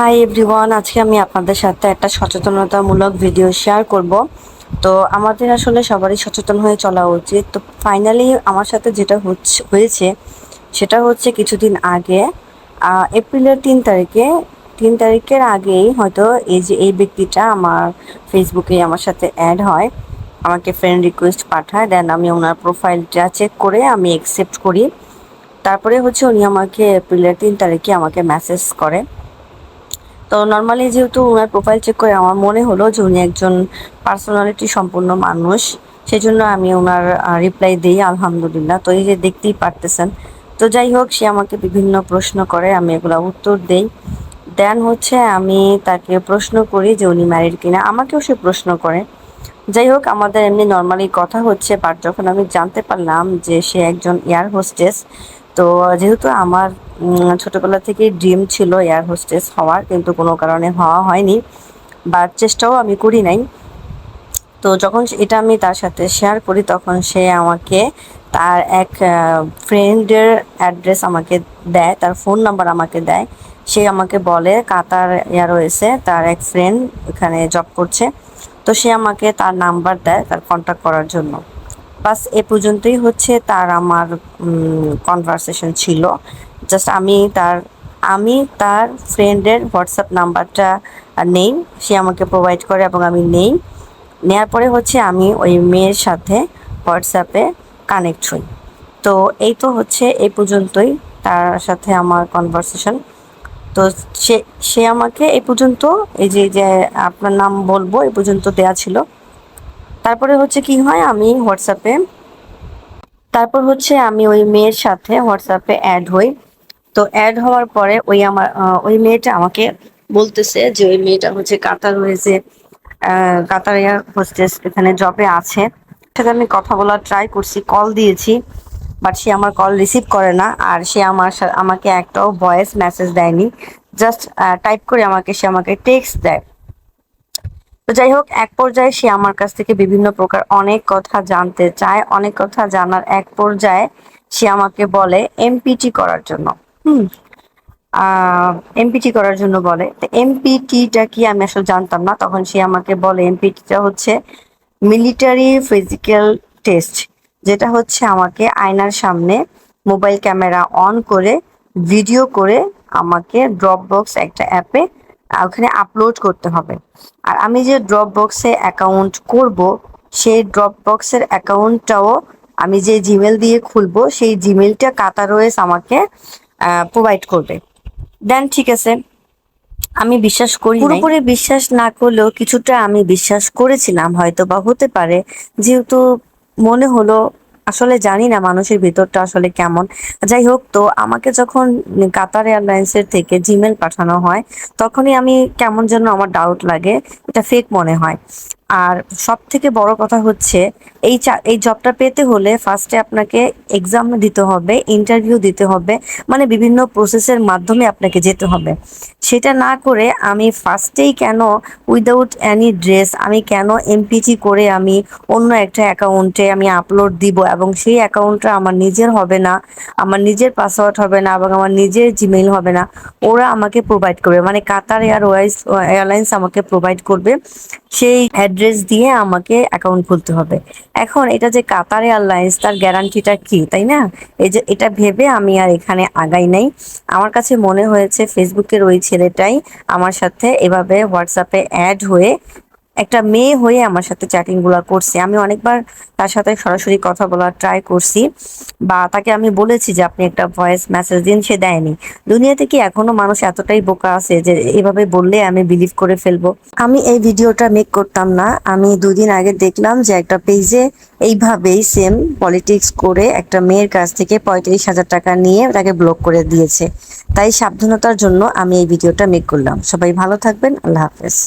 Hi everyone আজকে আমি আপনাদের সাথে একটা সচেতনতামূলক ভিডিও শেয়ার করব। তো আমাদের আসলে সবারই সচেতন হয়ে চলা উচিত। তো ফাইনালি আমার সাথে যেটা হচ্ছে, হয়েছে, সেটা হচ্ছে কিছুদিন আগে এপ্রিলের তিন তারিখে, তিন তারিখের আগেই হয়তো এই যে এই ব্যক্তিটা আমার ফেসবুকে আমার সাথে অ্যাড হয়, আমাকে ফ্রেন্ড রিকোয়েস্ট পাঠায় দেন আমি ওনার প্রোফাইলটা চেক করে আমি অ্যাকসেপ্ট করি। তারপরে হচ্ছে উনি আমাকে এপ্রিলের তিন তারিখে আমাকে মেসেজ করে। তো নর্মালি যেহেতু ওনার প্রোফাইল চেক করে আমার মনে হলো যে উনি একজন পার্সোনালিটি সম্পন্ন মানুষ সেই জন্য আমি ওনার রিপ্লাই দিই, আলহামদুলিল্লাহ। তো এই যে দেখতেই পারতেছেন। তো যাই হোক, সে আমাকে বিভিন্ন প্রশ্ন করে, আমি এগুলো উত্তর দেই। দেন হচ্ছে আমি তাকে প্রশ্ন করি যে উনি ম্যারিড কিনা। আমাকেও সে প্রশ্ন করে। যাই হোক, আমাদের এমনি নর্মালি কথা হচ্ছে বাট যখন আমি জানতে পারলাম যে সে একজন এয়ার হোস্টেস তো যেহেতু আমার ছোটবেলা থেকে ড্রিম ছিল এয়ার হোস্টেস হওয়ার, কিন্তু কোনো কারণে হওয়া হয়নি বা চেষ্টাও আমি করি নাই। তো যখন এটা আমি তার সাথে শেয়ার করি, তখন সে আমাকে তার এক ফ্রেন্ডের অ্যাড্রেস আমাকে দেয়, তার ফোন নাম্বার আমাকে দেয়। সে আমাকে বলে, কাতার এয়ারওয়েসে তার এক ফ্রেন্ড এখানে জব করছে। তো সে আমাকে তার নাম্বার দেয়, তার কন্ট্যাক্ট করার জন্য। বাস এ পর্যন্তই হচ্ছে তার আমার কনভারসেশন ছিল। জাস্ট আমি তার আমি তার ফ্রেন্ডের হোয়াটসঅ্যাপ নাম্বারটা নেই। সে আমাকে প্রোভাইড করে এবং আমি নেই। নেয়ার পরে হচ্ছে আমি ওই মেয়ের সাথে হোয়াটসঅ্যাপে কানেক্ট হই। তো এই তো হচ্ছে এই পর্যন্তই তার সাথে আমার কনভারসেশন তো সে সে আমাকে এই পর্যন্ত, এই যে যে আপনার নাম বলব এই পর্যন্ত দেয়া ছিল। তারপরে হচ্ছে কি হয়, আমি হোয়াটসঅ্যাপে তারপর হচ্ছে আমি ওই মেয়ের সাথে হোয়াটসঅ্যাপে অ্যাড হই। তো অ্যাড হওয়ার পরে ওই আমার ওই মেয়েটা আমাকে বলতেছে যে, ওই মেয়েটা হচ্ছে কাতার রয়েছে কাতার এয়ার হোস্টেস এখানে জবে আছে। সাথে আমি কথা বলার ট্রাই করছি কল দিয়েছি বাট সে আমার কল রিসিভ করে না, আর সে আমার আমাকে একটাও ভয়েস মেসেজ দেয়নি। জাস্ট টাইপ করে আমাকে, সে আমাকে টেক্সট দেয়। তো যাই হোক, এক পর্যায়ে সে আমার কাছ থেকে বিভিন্ন প্রকার অনেক কথা জানতে চায়, অনেক কথা জানার এক পর্যায়ে সে আমাকে বলে এমপিটি করার জন্য। হুম এমপিটি করার জন্য বলে। তো এমপিটিটা কি আমি আসলে জানতাম না। তখন সে আমাকে বলে এমপিটিটা হচ্ছে মিলিটারি ফিজিক্যাল টেস্ট, যেটা হচ্ছে আমাকে আয়নার সামনে মোবাইল ক্যামেরা অন করে, ভিডিও করে আমাকে ড্রপ বক্স একটা অ্যাপে ওখানে আপলোড করতে হবে। আর আমি যে ড্রপ বক্সে অ্যাকাউন্ট করব, সেই ড্রপ বক্সের অ্যাকাউন্টটাও আমি যে জিমেল দিয়ে খুলবো, সেই জিমেলটা কাতারোয়েস আমাকে প্রোভাইড করবে। দেন ঠিক আছে, আমি বিশ্বাস করি। পুরোপুরি বিশ্বাস না করলেও কিছুটা আমি বিশ্বাস করেছিলাম হয়তো বা হতে পারে। যেহেতু মনে হলো আসলে জানি না মানুষের ভিতরটা আসলে কেমন। যাই হোক, তো আমাকে যখন কাতার এয়ারলাইন্স এর থেকে জিমেল পাঠানো হয়, তখনই আমি কেমন যেন আমার ডাউট লাগে, এটা ফেক মনে হয়। আর সব থেকে বড় কথা হচ্ছে, এই এই জবটা পেতে হলে ফার্স্টে আপনাকে এক্সাম দিতে হবে ইন্টারভিউ দিতে হবে মানে বিভিন্ন প্রসেসের মাধ্যমে আপনাকে যেতে হবে। সেটা না করে আমি ফার্স্টেই কেন উইদাউট এনি ড্রেস আমি কেন এমপিটি করে আমি অন্য একটা অ্যাকাউন্টে আমি আপলোড দিব এবং সেই অ্যাকাউন্টটা আমার নিজের হবে না, আমার নিজের পাসওয়ার্ড হবে না এবং আমার নিজের জিমেইল হবে না, ওরা আমাকে প্রোভাইড করবে। মানে কাতার এয়ারওয়াইজ এয়ারলাইন্স আমাকে প্রোভাইড করবে। সেই অ্যাড্রেস দিয়ে আমাকে অ্যাকাউন্ট খুলতে হবে। এখন এটা যে কাতার এয়ারলাইন্স তার গ্যারান্টিটা কি, তাই না? এই যে এটা ভেবে আমি আর এখানে আগাই নাই। আমার কাছে মনে হয়েছে ফেসবুকের ওই ছেলেটাই আমার সাথে এভাবে হোয়াটসঅ্যাপে অ্যাড হয়ে একটা মেয়ে হয়ে আমার সাথে চ্যাটিংগুলা করছে। আমি অনেকবার তার সাথে সরাসরি কথা বলার ট্রাই করছি বা তাকে আমি বলেছি যে, আপনি একটা ভয়েস মেসেজ দিন। সে দেয়নি। দুনিয়াতে কি এখনও মানুষ এতটাই বোকা আছে যে, এভাবে বললে আমি বিলিভ করে ফেলব? আমি এই ভিডিওটা মেক করতাম না। আমি দুদিন আগে দেখলাম যে, একটা পেজে এইভাবেই সেম পলিটিক্স করে একটা মেয়ের কাছ থেকে পঁয়ত্রিশ হাজার টাকা নিয়ে তাকে ব্লক করে দিয়েছে। তাই সাবধানতার জন্য আমি এই ভিডিওটা মেক করলাম। সবাই ভালো থাকবেন। আল্লাহ হাফেজ।